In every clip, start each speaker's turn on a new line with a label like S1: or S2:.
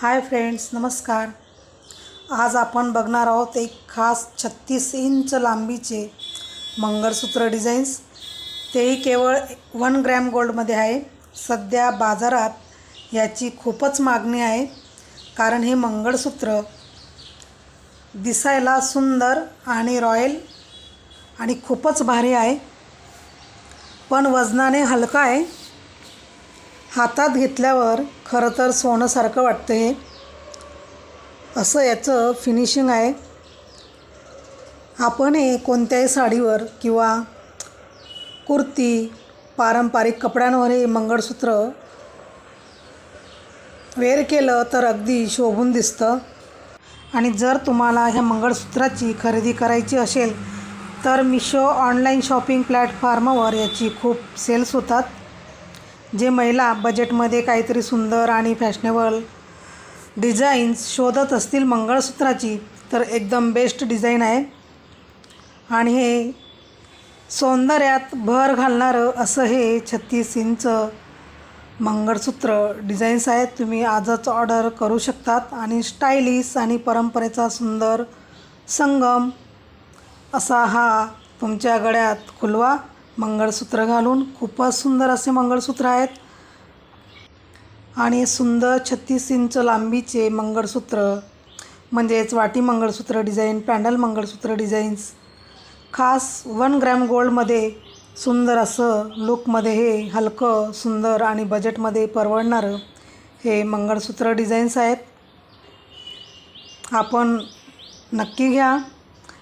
S1: Hi friends नमस्कार. आज आपण बघणार आहोत एक खास छत्तीस इंच लांबीचे मंगळसूत्र डिझाईन्स. तेही केवळ वन ग्रॅम गोल्डमध्ये आहे. सध्या बाजारात याची खूपच मागणी आहे कारण हे मंगळसूत्र दिसायला सुंदर आणि रॉयल आणि खूपच भारी आहे. पण वजनाने हलका आहे. हातात घेतल्यावर खरं तर सोनंसारखं वाटतं हे असं याचं फिनिशिंग आहे. आपण हे कोणत्याही साडीवर किंवा कुर्ती पारंपरिक कपड्यांवर हे मंगळसूत्र वेअर केलं तर अगदी शोभून दिसतं. आणि जर तुम्हाला ह्या मंगळसूत्राची खरेदी करायची असेल तर मिशो ऑनलाईन शॉपिंग प्लॅटफॉर्मवर याची खूप सेल्स होतात. जे महिला बजेटमध्ये काहीतरी सुंदर आणि फॅशनेबल डिझाईन्स शोधत असतील मंगळसूत्राची तर एकदम बेस्ट डिझाईन आहे. आणि हे सौंदर्यात भर घालणारं असं हे छत्तीस इंच मंगळसूत्र डिझाईन्स आहेत. तुम्ही आजच ऑर्डर करू शकतात. आणि स्टायलिश आणि परंपरेचा सुंदर संगम असा हा तुमच्या गळ्यात खुलवा. मंगळसूत्र घालून खूपच सुंदर असे मंगळसूत्र आहेत. आणि सुंदर छत्तीस इंच लांबीचे मंगळसूत्र म्हणजेच वाटी mangalsutra design pendant mangalsutra designs खास वन ग्रॅम गोल्डमध्ये सुंदर असं लुकमध्ये हे हलकं सुंदर आणि बजेटमध्ये परवडणारं हे मंगळसूत्र डिझाईन्स आहेत. आपण नक्की घ्या.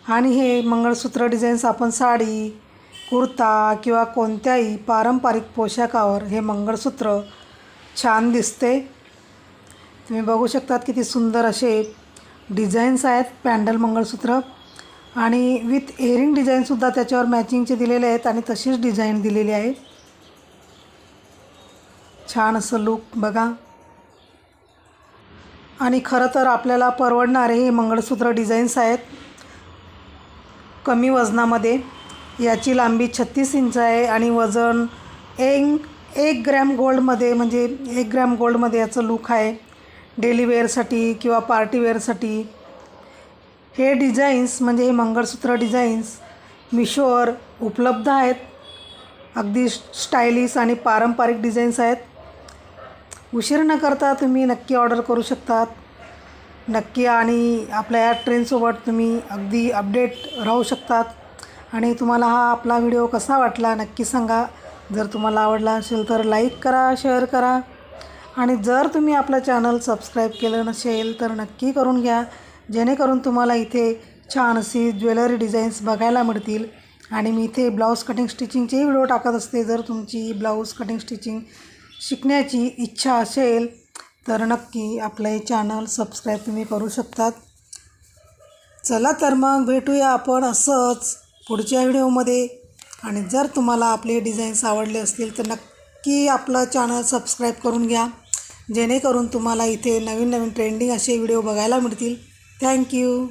S1: आणि हे मंगळसूत्र डिझाईन्स आपण साडी कुर्ता किंवा कोणत्याही पारंपरिक पोशाखावर हे मंगळसूत्र छान दिसते. तुम्ही बघू शकतात किती सुंदर असे डिझाईन्स आहेत पॅन्डल मंगळसूत्र. आणि विथ एअरिंग डिझाईनसुद्धा त्याच्यावर मॅचिंगचे दिलेले आहेत आणि तशीच डिझाईन दिलेली आहे. छान असं लुक बघा. आणि खरं तर आपल्याला परवडणारे हे मंगळसूत्र डिझाईन्स आहेत कमी वजनामध्ये. याची लांबी छत्तीस इंच आहे आणि वजन एंग एक ग्रॅम गोल्डमध्ये म्हणजे एक ग्रॅम गोल्डमध्ये याचं लुक आहे. डेली वेअरसाठी किंवा पार्टी वेअरसाठी हे डिझाईन्स म्हणजे हे मंगळसूत्र डिझाईन्स मिशोवर उपलब्ध आहेत. अगदी स्टायलिश आणि पारंपरिक डिझाईन्स आहेत. उशीर न करता तुम्ही नक्की ऑर्डर करू शकतात. नक्की आणि आपल्या या ट्रेनसोबत तुम्ही अगदी अपडेट राहू शकतात. आणि तुम्हाला हा आपला व्हिडिओ कसा वाटला नक्की सांगा. जर तुम्हाला आवडला असेल तर लाईक करा शेअर करा. आणि जर तुम्ही आपलं चॅनल सबस्क्राईब केलं नसेल तर नक्की करून घ्या. जेणेकरून तुम्हाला इथे छान अशी ज्वेलरी डिझाईन्स बघायला मिळतील. आणि मी इथे ब्लाऊज कटिंग स्टिचिंगचेही व्हिडिओ टाकत असते. जर तुमची ब्लाऊज कटिंग स्टिचिंग शिकण्याची इच्छा असेल तर नक्की आपलं हे चॅनल सबस्क्राईब तुम्ही करू शकतात. चला तर मग भेटूया आपण असंच पुढच्या व्हिडिओमध्ये. आणि जर तुम्हाला आपले डिझाईन्स आवडले असतील तर नक्की आपलं चॅनल सबस्क्राईब करून घ्या. जेणेकरून तुम्हाला इथे नवीन नवीन ट्रेंडिंग असे व्हिडिओ बघायला मिळतील. थँक्यू